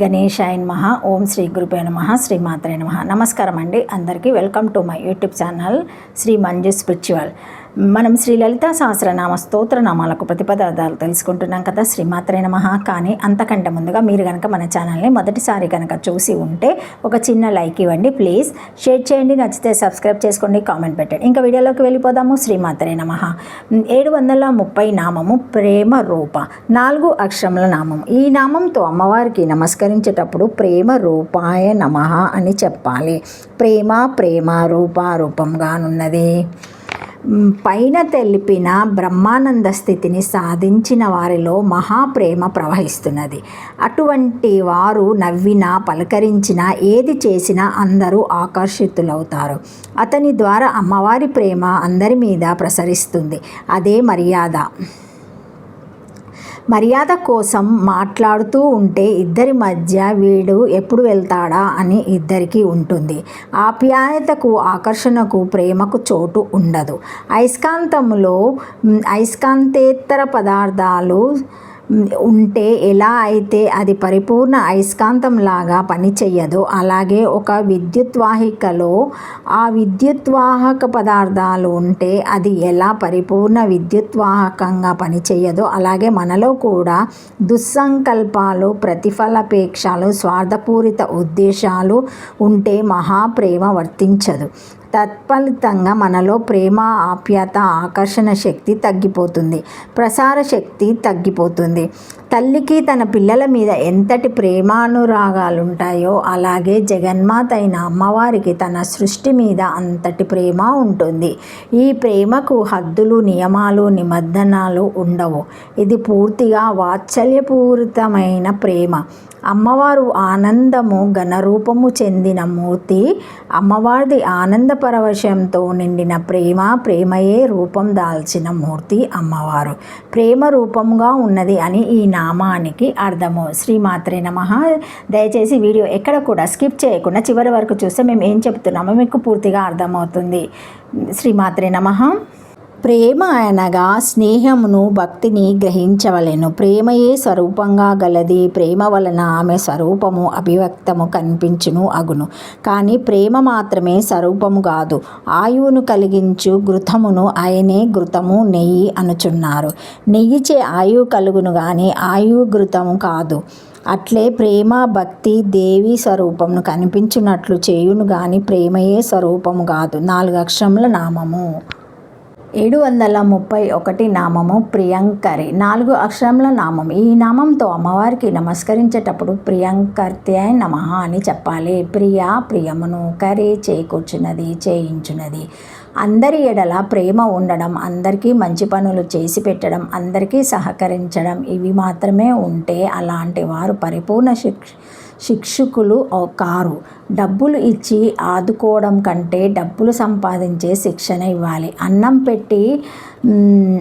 గణేశాయన్ మహా ఓం శ్రీ గురుపే నమ. శ్రీ మాత్రే నమ. నమస్కారం అండి అందరికీ welcome to my YouTube channel Sri Manju spiritual. మనం శ్రీ లలితా సహస్రనామ స్తోత్రనామాలకు ప్రతిపదార్థాలు తెలుసుకుంటున్నాం కదా శ్రీ మాత్రే నమ. కానీ అంతకంటే ముందుగా మీరు కనుక మన ఛానల్ని మొదటిసారి కనుక చూసి ఉంటే ఒక చిన్న లైక్ ఇవ్వండి ప్లీజ్. షేర్ చేయండి నచ్చితే సబ్స్క్రైబ్ చేసుకోండి కామెంట్ పెట్టండి. ఇంకా వీడియోలోకి వెళ్ళిపోదాము. శ్రీ మాత్రే నమ ఏడు వందల ముప్పై నామము ప్రేమ రూప. నాలుగు అక్షరముల నామం. ఈ నామంతో అమ్మవారికి నమస్కరించేటప్పుడు ప్రేమ రూపాయ నమ అని చెప్పాలి. ప్రేమ ప్రేమ రూప రూపంగానున్నది పైన తెలిపిన బ్రహ్మానంద స్థితిని సాధించిన వారిలో మహాప్రేమ ప్రవహిస్తున్నది. అటువంటి వారు నవ్వినా పలకరించినా ఏది చేసినా అందరూ ఆకర్షితులవుతారు. అతని ద్వారా అమ్మవారి ప్రేమ అందరి మీద ప్రసరిస్తుంది. అదే మర్యాద. మర్యాద కోసం మాట్లాడుతూ ఉంటే ఇద్దరి మధ్య వీడు ఎప్పుడు వెళ్తాడా అని ఇద్దరికీ ఉంటుంది. ఆప్యాయతకు ఆకర్షణకు ప్రేమకు చోటు ఉండదు. అయస్కాంతంలో మ్, అయస్కాంతేతర పదార్థాలు ఉంటే ఎలా అయితే అది పరిపూర్ణ అయస్కాంతంలాగా పనిచేయదో అలాగే ఒక విద్యుత్వాహికలో ఆ విద్యుత్వాహక పదార్థాలు ఉంటే అది ఎలా పరిపూర్ణ విద్యుత్వాహకంగా పనిచేయదో అలాగే మనలో కూడా దుస్సంకల్పాలు ప్రతిఫలపేక్షలు స్వార్థపూరిత ఉద్దేశాలు ఉంటే మహాప్రేమ వర్తించదు. తత్ఫలితంగా మనలో ప్రేమ ఆప్యాత ఆకర్షణ శక్తి తగ్గిపోతుంది. ప్రసార శక్తి తగ్గిపోతుంది. తల్లికి తన పిల్లల మీద ఎంతటి ప్రేమానురాగాలు ఉంటాయో అలాగే జగన్మాత అయిన అమ్మవారికి తన సృష్టి మీద అంతటి ప్రేమ ఉంటుంది. ఈ ప్రేమకు హద్దులు నియమాలు నిబంధనలు ఉండవు. ఇది పూర్తిగా వాత్సల్యపూరితమైన ప్రేమ. అమ్మవారు ఆనందము ఘనరూపము చెందిన మూర్తి. అమ్మవారిది ఆనంద పరవశంతో నిండిన ప్రేమ ప్రేమయే రూపం దాల్చిన మూర్తి అమ్మవారు. ప్రేమ రూపంగా ఉన్నది అని ఈ నామానికి అర్థము. శ్రీమాత్రే నమ. దయచేసి వీడియో ఎక్కడ కూడా స్కిప్ చేయకుండా చివరి వరకు చూస్తే మేము ఏం చెప్తున్నామో మీకు పూర్తిగా అర్థమవుతుంది. శ్రీమాత్రే నమ. ప్రేమ అనగా స్నేహమును భక్తిని గ్రహించవలెను. ప్రేమయే స్వరూపంగా గలది. ప్రేమ వలన ఆమె స్వరూపము అభివ్యక్తము కనిపించును అగును. కానీ ప్రేమ మాత్రమే స్వరూపము కాదు. ఆయువును కలిగించు ఘృతమును ఆయనే ఘృతము నెయ్యి అనుచున్నారు. నెయ్యిచే ఆయువు కలుగును కానీ ఆయువు ఘృతము కాదు. అట్లే ప్రేమ భక్తి దేవి స్వరూపమును కనిపించినట్లు చేయును గాని ప్రేమయే స్వరూపము కాదు. నాలుగు అక్షరముల నామము. ఏడు వందల ముప్పై ఒకటి నామము ప్రియంకరి. నాలుగు అక్షరముల నామం. ఈ నామంతో అమ్మవారికి నమస్కరించేటప్పుడు ప్రియంకర్తే నమ అని చెప్పాలి. ప్రియ ప్రియమును కరి చేకూర్చున్నది చేయించున్నది అందరి ఎడల ప్రేమ ఉండడం అందరికీ మంచి పనులు చేసి పెట్టడం అందరికీ సహకరించడం ఇవి మాత్రమే ఉంటే అలాంటి వారు పరిపూర్ణ శిక్ష శిక్షకులు కారు. డబ్బులు ఇచ్చి ఆదుకోవడం కంటే డబ్బులు సంపాదించే శిక్షణ ఇవ్వాలి. అన్నం పెట్టి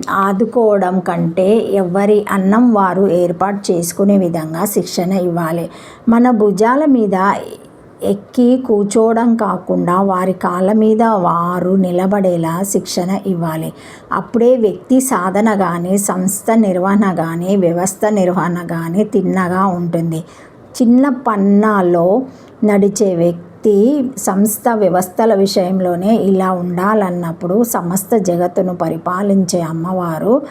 ఆదుకోవడం కంటే ఎవరి అన్నం వారు ఏర్పాటు చేసుకునే విధంగా శిక్షణ ఇవ్వాలి. మన భుజాల మీద ఎక్కి కూర్చోవడం కాకుండా వారి కాళ్ళ మీద వారు నిలబడేలా శిక్షణ ఇవ్వాలి. అప్పుడే వ్యక్తి సాధన కానీ సంస్థ నిర్వహణ కానీ వ్యవస్థ నిర్వహణ కానీ తిన్నగా ఉంటుంది. చిన్న పన్నాలో నడిచే వ్యక్తి సంస్థ వ్యవస్థల విషయంలోనే ఇలా ఉండాలన్నప్పుడు సమస్త జగత్తును పరిపాలించే అమ్మవారు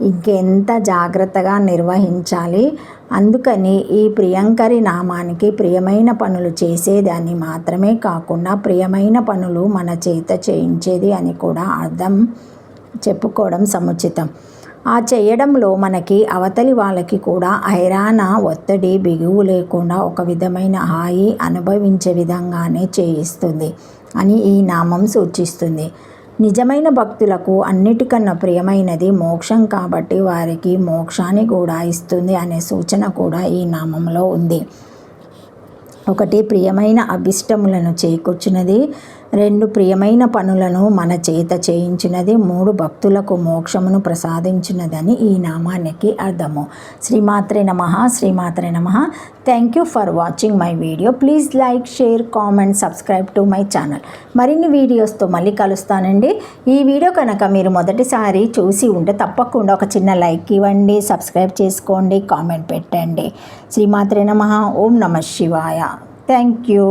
ఇంకెంత జాగ్రత్తగా నిర్వహించాలి. అందుకని ఈ ప్రియంకరి నామానికి ప్రియమైన పనులు చేసేదాన్ని మాత్రమే కాకుండా ప్రియమైన పనులు మన చేత చేయించేది అని కూడా అర్థం చెప్పుకోవడం సముచితం. ఆ చేయడంలో మనకి అవతలి వాళ్ళకి కూడా హైరాణ ఒత్తిడి బిగువు లేకుండా ఒక విధమైన హాయి అనుభవించే విధంగానే చేయిస్తుంది అని ఈ నామం సూచిస్తుంది. నిజమైన భక్తులకు అన్నిటికన్నా ప్రియమైనది మోక్షం కాబట్టి వారికి మోక్షాన్ని కూడా ఇస్తుంది అనే సూచన కూడా ఈ నామంలో ఉంది. ఒకటి ప్రియమైన అభిష్టములను చేకూర్చున్నది రెండు ప్రియమైన పనులను మన చేత చేయించినది మూడు భక్తులకు మోక్షమును ప్రసాదించినదని ఈ నామానికి అర్థము. శ్రీమాత్రే నమ శ్రీమాత్రే నమ. Thank you for watching my video please like share comment subscribe to my channel మరిన్ని వీడియోస్తో మళ్ళీ కలుస్తానండి. ఈ వీడియో కనుక మీరు మొదటిసారి చూసి ఉంటే తప్పకుండా ఒక చిన్న లైక్ ఇవ్వండి సబ్స్క్రైబ్ చేసుకోండి కామెంట్ పెట్టండి. శ్రీమాత్రే నమ. ఓం నమ శివాయ. Thank you